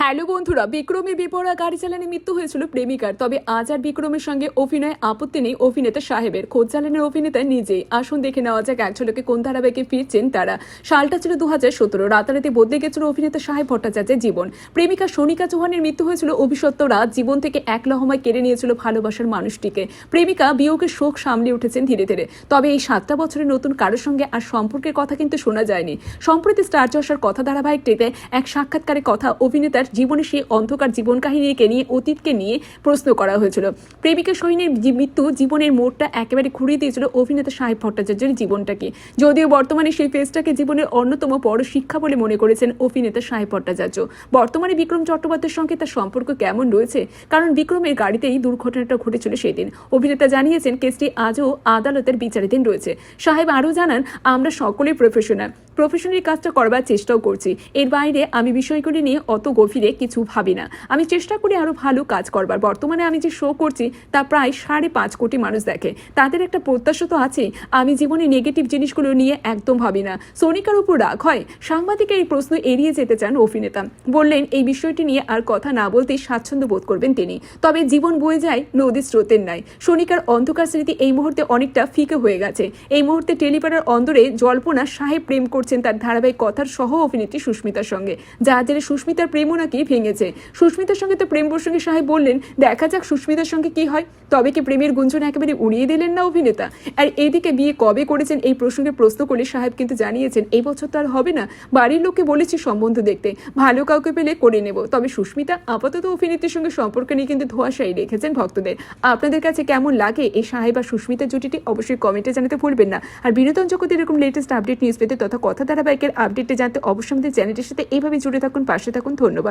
Hello বন্ধুরা বিক্রমী বিপরা গাড়ি চালানে মৃত্যু হয়েছিল প্রেমিকার। তবে আজ আর বিক্রমের সঙ্গে অভিনয় আপত্তি নেই অভিনেতা সাহেবের। খোঁজ চালানের অভিনেতা নিজেই। আসুন দেখে নেওয়া যাক এক ঝলকে কোন ধারাবাহিকে ফিরছেন তারা। সালটা ছিল দু হাজার সতেরো। রাতারাতি বদলে গেছিল অভিনেতা সাহেব ভট্টাচার্যের জীবন। প্রেমিকা সোনিকা চৌহানের মৃত্যু হয়েছিল অভিসত্ব রাত। জীবন থেকে এক লহমায় কেড়ে নিয়েছিল ভালোবাসার মানুষটিকে। প্রেমিকা বিয়োগের শোক সামলে উঠেছেন ধীরে ধীরে। তবে এই সাতটা বছরের নতুন কারোর সঙ্গে আর সম্পর্কের কথা কিন্তু শোনা যায়নি। সম্প্রতি স্টার জলসার কথা ধারাবাহিকটিতে এক সাক্ষাৎকারে কথা অভিনেতার জীবনে সেই অন্ধকার জীবন কাহিনীকে নিয়ে, অতীতকে নিয়ে প্রশ্ন করা হয়েছিল। প্রেমিকা সৈনের মৃত্যু জীবনের মোড়টা একেবারে ঘুরিয়ে দিয়েছিল অভিনেতা সাহেব ভট্টাচার্যের জীবনটাকে। যদিও বর্তমানে সেই ফেসটাকে জীবনের অন্যতম বড় শিক্ষা বলে মনে করেছেন অভিনেতা সাহেব ভট্টাচার্য। বর্তমানে বিক্রম চট্টোপাধ্যায়ের সঙ্গে তার সম্পর্ক কেমন রয়েছে? কারণ বিক্রমের গাড়িতেই দুর্ঘটনাটা ঘটেছিল সেদিন। অভিনেতা জানিয়েছেন, কেসটি আজও আদালতের বিচারাধীন রয়েছে। সাহেব আরও জানান, আমরা সকলেই প্রফেশনাল প্রফেশনাল কাজটা করবার চেষ্টাও করছি। এর বাইরে আমি বিষয়গুলি নিয়ে অত গভীরে কিছু ভাবি না। আমি চেষ্টা করি আরও ভালো কাজ করবার। বর্তমানে আমি যে শো করছি, তা প্রায় সাড়ে পাঁচ কোটি মানুষ দেখে। তাদের একটা প্রত্যাশা তো আছে, আমি জীবনে নেগেটিভ জিনিসগুলো নিয়ে একদম ভাবি না। সোনিকার উপর রাগ হয় সাংবাদিকের এই প্রশ্ন এড়িয়ে যেতে চান অভিনেতা। বললেন, এই বিষয়টি নিয়ে আর কথা না বলতেই স্বাচ্ছন্দ্য বোধ করবেন তিনি। তবে জীবন বয়ে যায় নদীর স্রোতের নাই সোনিকার অন্ধকার স্মৃতি এই মুহূর্তে অনেকটা ফিকে হয়ে গেছে। এই মুহূর্তে টেলিপাড়ার অন্দরে জল্পনা সাহেব প্রেম করছেন তার ধারাবাহিক কথার সহ অভিনেত্রী সুস্মিতার সঙ্গে। যা জেরে সুস্মিতার প্রেমও নাকি ভেঙেছে। সুস্মিতার সঙ্গে তো প্রেম প্রসঙ্গে সাহেব বললেন, দেখা যাক সুস্মিতার সঙ্গে কি হয়। তবে কি প্রেমের গুঞ্জন একেবারে উড়িয়ে দিলেন না অভিনেতা? আর এইদিকে বিয়ে কবে করেছেন এই প্রসঙ্গে প্রশ্ন করলে সাহেব কিন্তু জানিয়েছেন, এই বছর তো আর হবে না। বাড়ির লোককে বলেছি সম্বন্ধ দেখতে। ভালো কাউকে পেলে করে নেব। তবে সুস্মিতা আপাতত অভিনেত্রীর সঙ্গে সম্পর্ক নিয়ে কিন্তু ধোয়াশাই রেখেছেন ভক্তদের। আপনাদের কাছে কেমন লাগে এই সাহেব আর সুস্মিতা জুটিটি অবশ্যই কমেন্টে জানাতে ভুলবেন না। আর বিনোদন জগতের এরকম লেটেস্ট আপডেট নিউজ পেতে তথা কথা ধারাবাহিকের আপডেটে জানতে অবশ্যই আমাদের চ্যানেলটির সাথে এইভাবে জুড়ে থাকুন, পাশে থাকুন। ধন্যবাদ।